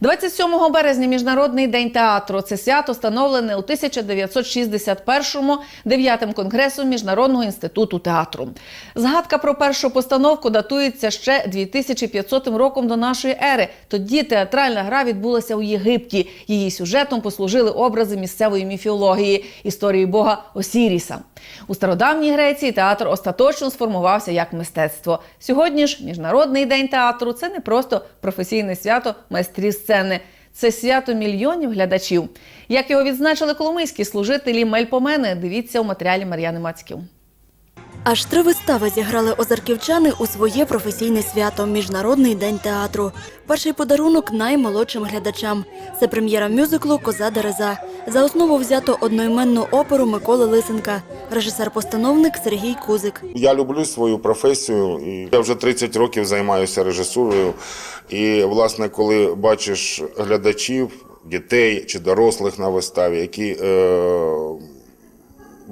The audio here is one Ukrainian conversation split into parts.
27 березня Міжнародний день театру. Це свято встановлене у 1961-му 9-м конгресом Міжнародного інституту театру. Згадка про першу постановку датується ще 2500 роком до нашої ери. Тоді театральна гра відбулася у Єгипті. Її сюжетом послужили образи місцевої міфіології історії бога Осіріса. У стародавній Греції театр остаточно сформувався як мистецтво. Сьогодні ж Міжнародний день театру це не просто професійне свято майстрів сцени. Це свято мільйонів глядачів. Як його відзначили коломийські служителі Мельпомени, дивіться у матеріалі Мар'яни Мацьків. Аж три вистави зіграли озарківчани у своє професійне свято Міжнародний день театру. Перший подарунок наймолодшим глядачам. Це прем'єра мюзиклу Коза Дереза. За основу взято одноіменну оперу Миколи Лисенка, режисер-постановник Сергій Кузик. Я люблю свою професію. Я вже 30 років займаюся режисурою. І, власне, коли бачиш глядачів, дітей чи дорослих на виставі, які е,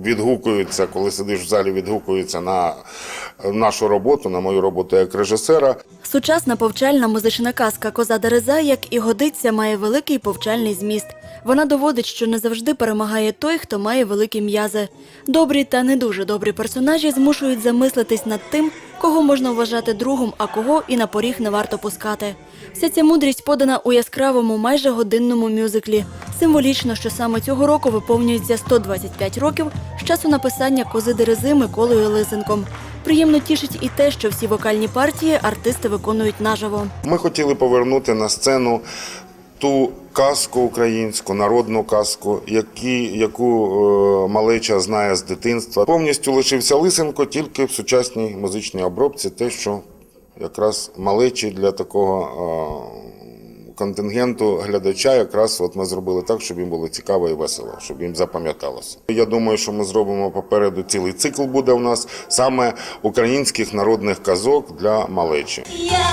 відгукуються, коли сидиш в залі, відгукуються на нашу роботу, на мою роботу як режисера. Сучасна повчальна музична казка Коза Дереза, як і годиться, має великий повчальний зміст. Вона доводить, що не завжди перемагає той, хто має великі м'язи. Добрі та не дуже добрі персонажі змушують замислитись над тим, кого можна вважати другом, а кого і на поріг не варто пускати. Вся ця мудрість подана у яскравому, майже годинному мюзиклі. Символічно, що саме цього року виповнюється 125 років з часу написання кози Дерези Миколою Лисенком. Приємно тішить і те, що всі вокальні партії артисти виконують наживо. Ми хотіли повернути на сцену ту казку українську, народну казку, які, яку е, малеча знає з дитинства. Повністю лишився Лисенко тільки в сучасній музичній обробці, те, що якраз малечі для такого е, контингенту глядача, якраз от ми зробили так, щоб їм було цікаво і весело, щоб їм запам'яталося. Я думаю, що ми зробимо попереду цілий цикл буде у нас саме українських народних казок для малечі. Я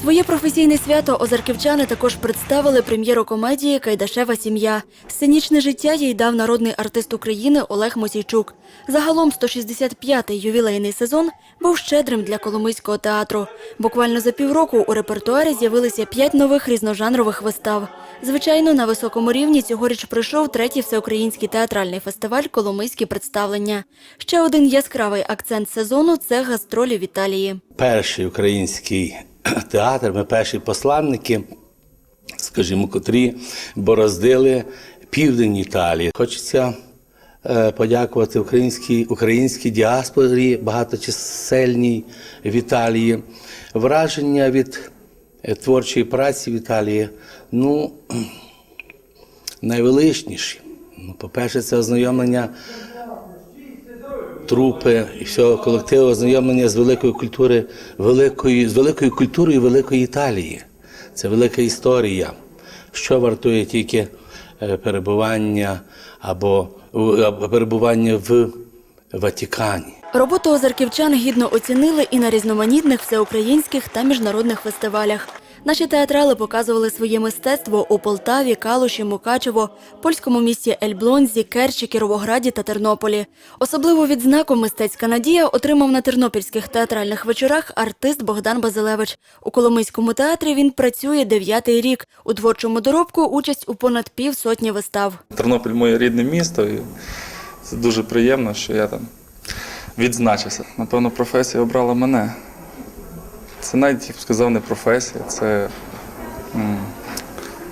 Своє професійне свято озарківчани також представили прем'єру комедії Кайдашева сім'я. Сценічне життя їй дав народний артист України Олег Мосійчук. Загалом 165-й ювілейний сезон був щедрим для Коломийського театру. Буквально за півроку у репертуарі з'явилися п'ять нових різножанрових вистав. Звичайно, на високому рівні цьогоріч пройшов третій всеукраїнський театральний фестиваль Коломийські представлення. Ще один яскравий акцент сезону це гастролі в Італії. перший український театр, ми перші посланники, скажімо, котрі бороздили південь Італії. Хочеться е, подякувати українській, українській діаспорі багаточисельній в Італії. Враження від е, творчої праці в Італії, ну, найвеличніші. Ну, по-перше, це ознайомлення трупи і всього колективу ознайомлення з великою культури, великої, з великою культурою великої Італії. Це велика історія, що вартує тільки е, перебування або, або перебування в Ватикані. Роботу озарківчан гідно оцінили і на різноманітних всеукраїнських та міжнародних фестивалях. Наші театрали показували своє мистецтво у Полтаві, Калуші, Мукачево, польському місті Ельблонзі, Керчі, Кіровограді та Тернополі. Особливу відзнаку мистецька надія отримав на тернопільських театральних вечорах артист Богдан Базилевич. У Коломийському театрі він працює дев'ятий рік. У творчому доробку участь у понад півсотні вистав. Тернопіль моє рідне місто, і це дуже приємно, що я там відзначився. Напевно, професія обрала мене. Це навіть я б сказав не професія, це,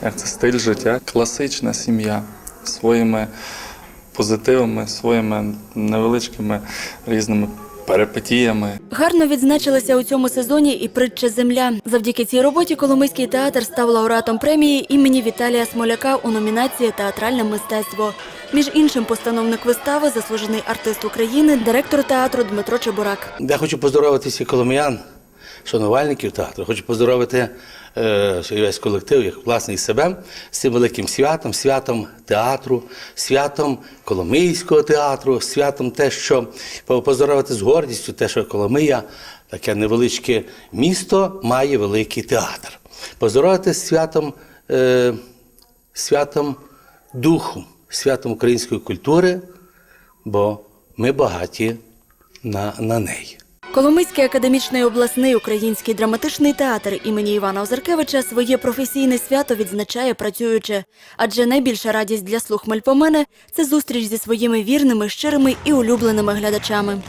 як це стиль життя. Класична сім'я своїми позитивами, своїми невеличкими різними перипетіями. Гарно відзначилася у цьому сезоні і притча Земля. Завдяки цій роботі Коломийський театр став лауреатом премії імені Віталія Смоляка у номінації Театральне мистецтво. Між іншим, постановник вистави, заслужений артист України, директор театру Дмитро Чебурак. Я хочу поздоровити всіх коломиян шанувальників театру. Хочу поздоровити е, весь колектив, як власне і себе з цим великим святом, святом театру, святом Коломийського театру, святом те, що поздоровити з гордістю, те, що Коломия, таке невеличке місто, має великий театр. Поздоровити з святом, е, святом духу, святом української культури, бо ми багаті на, на неї. Коломийський академічний обласний український драматичний театр імені Івана Озаркевича своє професійне свято відзначає працюючи. Адже найбільша радість для слух Мельпомени – це зустріч зі своїми вірними, щирими і улюбленими глядачами.